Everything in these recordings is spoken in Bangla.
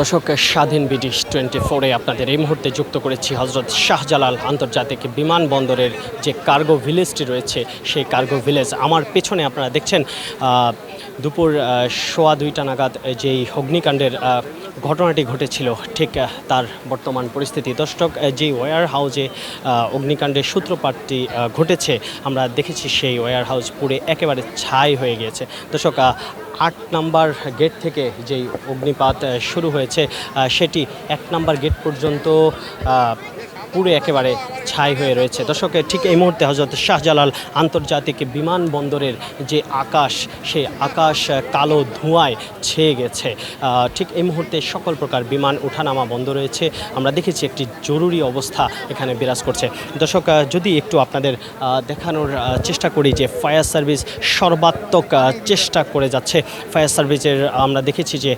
দর্শক, স্বাধীন ব্রিটিশ টোয়েন্টি ফোরে আপনাদের এই মুহূর্তে যুক্ত করেছি হজরত শাহজালাল আন্তর্জাতিক বিমানবন্দরের যে কার্গো ভিলেজটি রয়েছে, সেই কার্গো ভিলেজ। আমার পেছনে আপনারা দেখছেন দুপুর সোয়া দুইটা নাগাদ যেই অগ্নিকাণ্ডের ঘটনাটি ঘটেছিল, ঠিক তার বর্তমান পরিস্থিতি। দর্শক যেই ওয়্যার হাউজে অগ্নিকাণ্ডের সূত্রপাতটি ঘটেছে, আমরা দেখেছি সেই ওয়্যার হাউস পুড়ে একেবারে ছাই হয়ে গিয়েছে। দর্শক আট নাম্বার গেট থেকে যেই অগ্নিপাত শুরু হয়েছে সেটি এক নাম্বার গেট পর্যন্ত পুরো একেবারে ছাই হয়ে রয়েছে। দর্শক ঠিক এই মুহূর্তে হজরত শাহজালাল আন্তর্জাতিক বিমানবন্দরের যে আকাশ, সেই আকাশ কালো ধোঁয়ায় ছেয়ে গেছে। ঠিক এই মুহূর্তে সকল প্রকার বিমান ওঠানামা বন্ধ রয়েছে। আমরা দেখেছি একটি জরুরি অবস্থা এখানে বিরাজ করছে। দর্শক যদি একটু আপনাদের দেখানোর চেষ্টা করি যে ফায়ার সার্ভিস সর্বাত্মক চেষ্টা করে যাচ্ছে। ফায়ার সার্ভিসের আমরা দেখেছি যে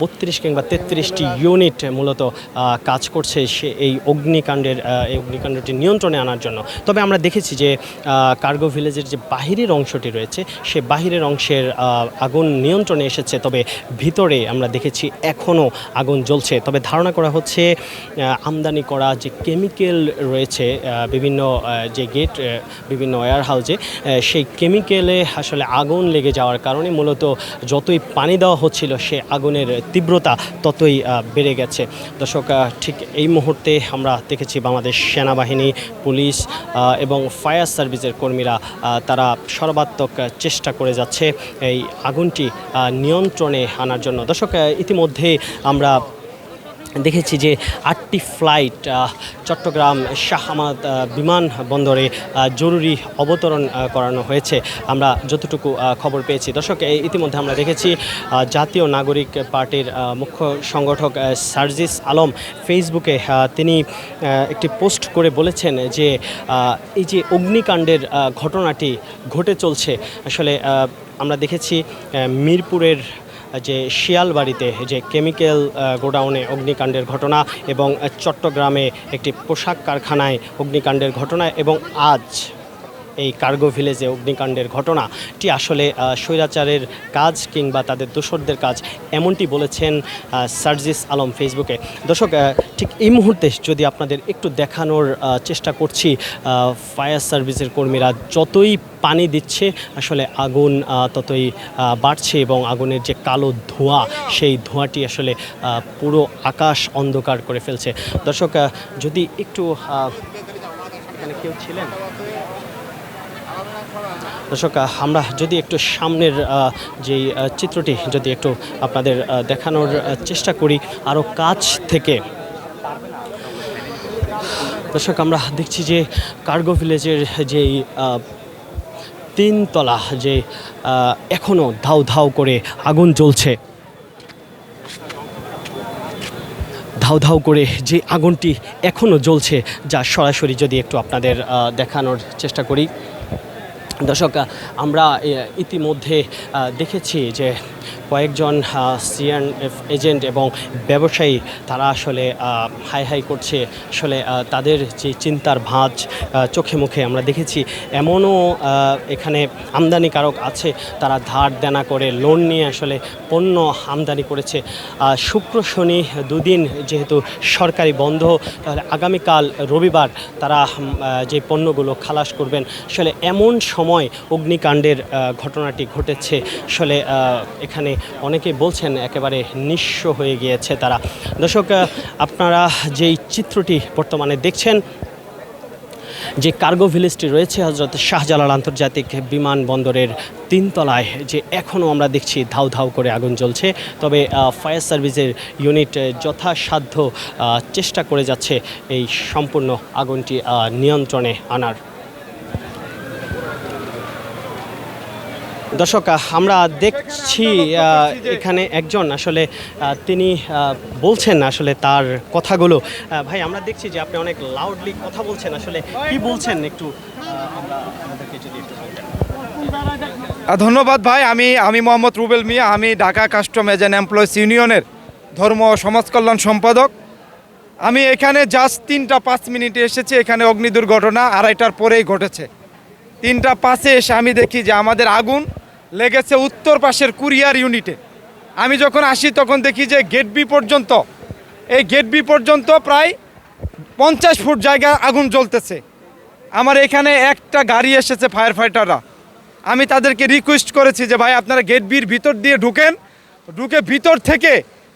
বত্রিশ কিংবা তেত্রিশটি ইউনিট মূলত কাজ করছে সে এই অগ্নিকাণ্ডের আহ, এই অগ্নিকাণ্ডটি নিয়ন্ত্রণে আনার জন্য। তবে আমরা দেখেছি যে কার্গো ভিলেজের যে বাহিরের অংশটি রয়েছে সে বাহিরের অংশের আগুন নিয়ন্ত্রণে এসেছে। তবে ভিতরে আমরা দেখেছি এখনও আগুন জ্বলছে। তবে ধারণা করা হচ্ছে আমদানি করা যে কেমিক্যাল রয়েছে বিভিন্ন যে গেট বিভিন্ন ওয়ার হাউজে সেই কেমিক্যালে আসলে আগুন লেগে যাওয়ার কারণে মূলত যতই পানি দেওয়া হচ্ছিল সে আগুনের তীব্রতা ততই বেড়ে গেছে। দর্শক ঠিক এই মুহূর্তে আমরা দেখেছি বাংলাদেশ সেনাবাহিনী, পুলিশ এবং ফায়ার সার্ভিসের কর্মীরা তারা সর্বাত্মক চেষ্টা করে যাচ্ছে এই আগুনটি নিয়ন্ত্রণে আনার জন্য। দর্শক ইতিমধ্যে আমরা দেখেছি যে আটটি ফ্লাইট চট্টগ্রাম শাহ আমাদ বিমানবন্দরে জরুরি অবতরণ করানো হয়েছে। আমরা যতটুকু খবর পেয়েছি। দর্শক ইতিমধ্যে আমরা দেখেছি জাতীয় নাগরিক পার্টির মুখ্য সংগঠক সার্জিস আলম ফেসবুকে তিনি একটি পোস্ট করে বলেছেন যে এই যে অগ্নিকাণ্ডের ঘটনাটি ঘটে চলছে, আসলে আমরা দেখেছি মিরপুরের যে শিয়ালবাড়িতে যে কেমিক্যাল গোডাউনে অগ্নিকাণ্ডের ঘটনা এবং চট্টগ্রামে একটি পোশাক কারখানায় অগ্নিকাণ্ডের ঘটনা এবং আজ এই কার্গো ভিলেজে অগ্নিকাণ্ডের ঘটনাটি আসলে স্বৈরাচারের কাজ কিংবা তাদের দোসরদের কাজ এমনটি বলেছেন সার্জিস আলম ফেসবুকে। দর্শক ঠিক এই মুহূর্তে যদি আপনাদের একটু দেখানোর চেষ্টা করছি ফায়ার সার্ভিসের কর্মীরা যতই পানি দিচ্ছে, আসলে আগুন ততই বাড়ছে এবং আগুনের যে কালো ধোঁয়া, সেই ধোঁয়াটি আসলে পুরো আকাশ অন্ধকার করে ফেলছে। দর্শক যদি একটু এখানে কেউ ছিলেন? দর্শক আমরা যদি একটু সামনের যেই চিত্রটি যদি একটু আপনাদের দেখানোর চেষ্টা করি আরও কাছ থেকে। দর্শক আমরা দেখছি যে কার্গো ভিলেজের যেই তিনতলা যে আহ, এখনও ধাউ ধাউ করে আগুন জ্বলছে। ধাউ ধাউ করে যে আগুনটি এখনও জ্বলছে যা সরাসরি যদি একটু আপনাদের দেখানোর চেষ্টা করি। দর্শক আমরা ইতিমধ্যে দেখেছি যে কয়েকজন সিএনএফ এজেন্ট এবং ব্যবসায়ী তারা আসলে হাই হাই করছে। আসলে তাদের যে চিন্তার ভাঁজ চোখে মুখে আমরা দেখেছি, এমনও এখানে আমদানিকারক আছে। তারা ধার দেনা করে লোন নিয়ে আসলে পণ্য আমদানি করেছে। শুক্র শনি দুদিন যেহেতু সরকারি বন্ধ, তাহলে আগামীকাল রবিবার তারা যে পণ্যগুলো খালাস করবেন, আসলে এমন সময় অগ্নিকাণ্ডের ঘটনাটি ঘটেছে। আসলে এখানে অনেকে বলছেন একেবারে নিঃস্ব হয়ে গিয়েছে তারা। দর্শক আপনারা যেই চিত্রটি বর্তমানে দেখছেন, যে কার্গো ভিলেজটি রয়েছে হজরত শাহজালাল আন্তর্জাতিক বিমানবন্দরের তিনতলায়, যে এখনও আমরা দেখছি ধাউ ধাউ করে আগুন জ্বলছে। তবে ফায়ার সার্ভিসের ইউনিট যথাসাধ্য চেষ্টা করে যাচ্ছে এই সম্পূর্ণ আগুনটি নিয়ন্ত্রণে আনার। দর্শক আমরা দেখছি এখানে একজন আসলে তিনি বলছেন আসলে তার কথাগুলো। ভাই, আমরা দেখছি যে আপনি অনেক লাউডলি কথা বলছেন। আসলে কি বলছেন একটু ধন্যবাদ ভাই। আমি আমি মোহাম্মদ রুবেল মিয়া। আমি ঢাকা কাস্টম এজেন্ট এমপ্লয়িজ ইউনিয়নের ধর্ম সমাজ কল্যাণ সম্পাদক। আমি এখানে জাস্ট তিনটা পাঁচ মিনিটে এসেছি। এখানে অগ্নি দুর্ঘটনা আড়াইটার পরেই ঘটেছে। তিনটা পাঁচে এসে আমি দেখি যে আমাদের আগুন লেগেছে উত্তর পাশের কুরিয়ার ইউনিটে। আমি যখন আসি তখন দেখি যে গেট বি পর্যন্ত, এই গেট বি পর্যন্ত প্রায় পঞ্চাশ ফুট জায়গা আগুন জ্বলতেছে। আমার এখানে একটা গাড়ি এসেছে ফায়ার ফাইটাররা আমি তাদেরকে রিকোয়েস্ট করেছি যে, ভাই, আপনারা গেট বির ভিতর দিয়ে ঢুকেন। ঢুকে ভিতর থেকে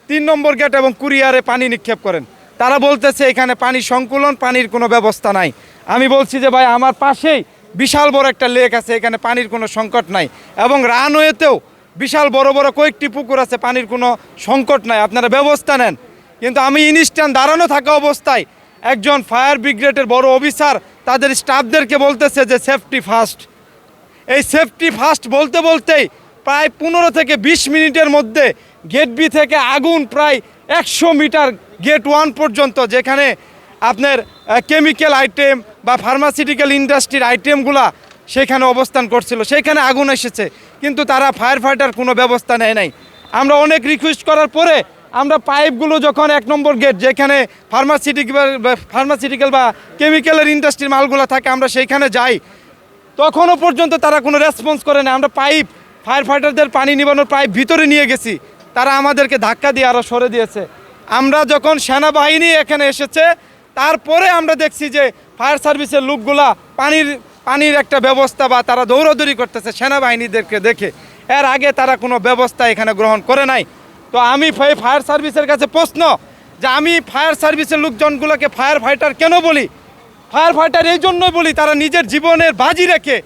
তিন নম্বর গেট এবং কুরিয়ারে পানি নিক্ষেপ করেন। তারা বলতেছে, এখানে পানি সংকুলন, পানির কোনো ব্যবস্থা নাই। আমি বলছি যে, ভাই, আমার পাশেই বিশাল বড় একটা লেক আছে, এখানে পানির কোনো সংকট নাই। এবং রানওয়েতেও বিশাল বড় বড় কয়েকটি পুকুর আছে, পানির কোনো সংকট নাই। আপনারা ব্যবস্থা নেন। কিন্তু আমি ইনস্ট্যান্ট দাঁড়ানো থাকা অবস্থায় একজন ফায়ার ব্রিগেডের বড় অফিসার তাদের স্টাফদেরকে বলতেছে যে সেফটি ফার্স্ট এই সেফটি ফার্স্ট বলতে বলতেই প্রায় পনেরো থেকে বিশ মিনিটের মধ্যে গেট বি থেকে আগুন প্রায় একশো মিটার গেট ওয়ান পর্যন্ত, যেখানে আপনার কেমিক্যাল আইটেম বা ফার্মাসিউটিক্যাল ইন্ডাস্ট্রির আইটেমগুলা সেখানে অবস্থান করছিল। সেখানে আগুন এসেছে, কিন্তু তারা ফায়ার ফাইটার কোনো ব্যবস্থা নেয় নাই। আমরা অনেক রিকোয়েস্ট করার পরে আমরা পাইপগুলো যখন এক নম্বর গেট যেখানে ফার্মাসিউটিক্যাল ফার্মাসিউটিক্যাল বা কেমিক্যালের ইন্ডাস্ট্রির মালগুলো থাকে, আমরা সেইখানে যাই। তখনও পর্যন্ত তারা কোনো রেসপন্স করে না আমরা পাইপ ফায়ার ফাইটারদের পানি নিবানোর পাইপ ভিতরে নিয়ে গেছি। তারা আমাদেরকে ধাক্কা দিয়ে আরও সরে দিয়েছে। আমরা যখন সেনাবাহিনী এখানে এসেছে তারপরে আমরা দেখছি যে ফায়ার সার্ভিসের লোকগুলা পানির পানির একটা ব্যবস্থা বা তারা দৌড়াদৌড়ি করতেছে সেনাবাহিনীদেরকে দেখে। এর আগে তারা কোনো ব্যবস্থা এখানে গ্রহণ করে নাই। তো আমি ফায়ার সার্ভিসের কাছে প্রশ্ন যে আমি ফায়ার সার্ভিসের লোকজনগুলোকে ফায়ার ফাইটার কেন বলি? ফায়ার ফাইটার এই জন্যই বলি, তারা নিজের জীবনের বাজি রেখে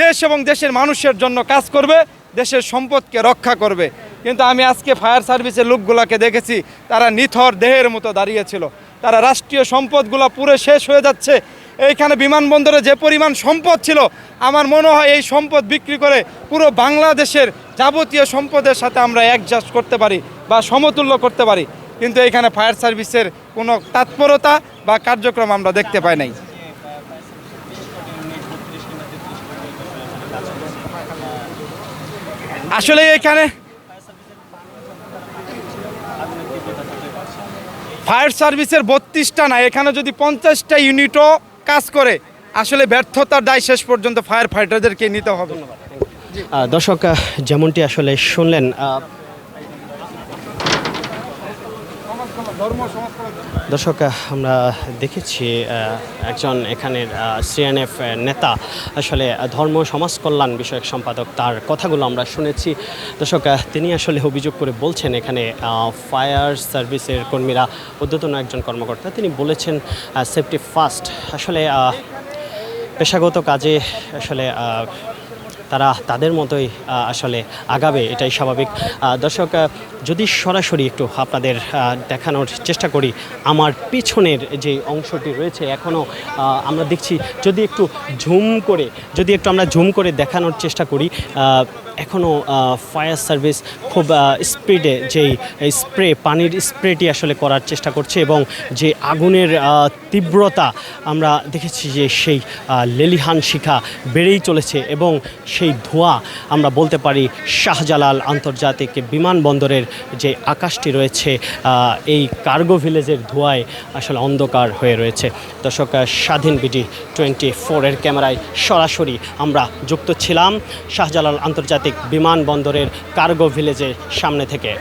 দেশ এবং দেশের মানুষের জন্য কাজ করবে, দেশের সম্পদকে রক্ষা করবে। কিন্তু আমি আজকে ফায়ার সার্ভিসের লোকগুলোকে দেখেছি, তারা নিথর দেহের মতো দাঁড়িয়েছিল তারা রাষ্ট্রীয় সম্পদগুলো পুরো শেষ হয়ে যাচ্ছে। এইখানে বিমানবন্দরে যে পরিমাণ সম্পদ ছিল, আমার মনে হয় এই সম্পদ বিক্রি করে পুরো বাংলাদেশের যাবতীয় সম্পদের সাথে আমরা অ্যাডজাস্ট করতে পারি বা সমতুল্য করতে পারি। কিন্তু এখানে ফায়ার সার্ভিসের কোনো তৎপরতা বা কার্যক্রম আমরা দেখতে পাই নাই। আসলে এখানে ফায়ার সার্ভিসের বত্রিশটা না, এখানে যদি পঞ্চাশটা ইউনিটও কাজ করে, আসলে ব্যর্থতার দায় শেষ পর্যন্ত ফায়ার ফাইটারদেরকে নিতে হবে। দর্শক যেমনটি আসলে শুনলেন দর্শক আমরা দেখেছি একজন এখানের সিএনএফ নেতা, আসলে ধর্ম, সমাজ কল্যাণ বিষয়ক সম্পাদক, তার কথাগুলো আমরা শুনেছি। দর্শক তিনি আসলে অভিযোগ করে বলছেন, এখানে ফায়ার সার্ভিসের কর্মীরা ঊর্ধ্বতন একজন কর্মকর্তা, তিনি বলেছেন সেফটি ফার্স্ট আসলে পেশাগত কাজে, আসলে তারা তাদের মতোই আসলে আগাবে, এটাই স্বাভাবিক। দর্শক যদি সরাসরি একটু আপনাদের দেখানোর চেষ্টা করি, আমার পিছনের যে অংশটি রয়েছে এখনও আমরা দেখছি যদি একটু ঝুম করে, যদি একটু আমরা ঝুম করে দেখানোর চেষ্টা করি এখনও ফায়ার সার্ভিস খুব স্পিডে যেই স্প্রে পানির স্প্রেটি আসলে করার চেষ্টা করছে এবং যে আগুনের তীব্রতা আমরা দেখেছি যে সেই লেলিহান শিখা বেড়েই চলেছে এবং সেই ধোঁয়া আমরা বলতে পারি শাহজালাল আন্তর্জাতিক বিমানবন্দরের যে আকাশটি রয়েছে এই কার্গো ভিলেজের ধোঁয়ায় আসলে অন্ধকার হয়ে রয়েছে। দর্শক স্বাধীন বিডি টোয়েন্টি ফোরের ক্যামেরায় সরাসরি আমরা যুক্ত ছিলাম। শাহজালাল আন্তর্জাতিক বিমানবন্দরের কার্গো ভিলেজের সামনে থেকে।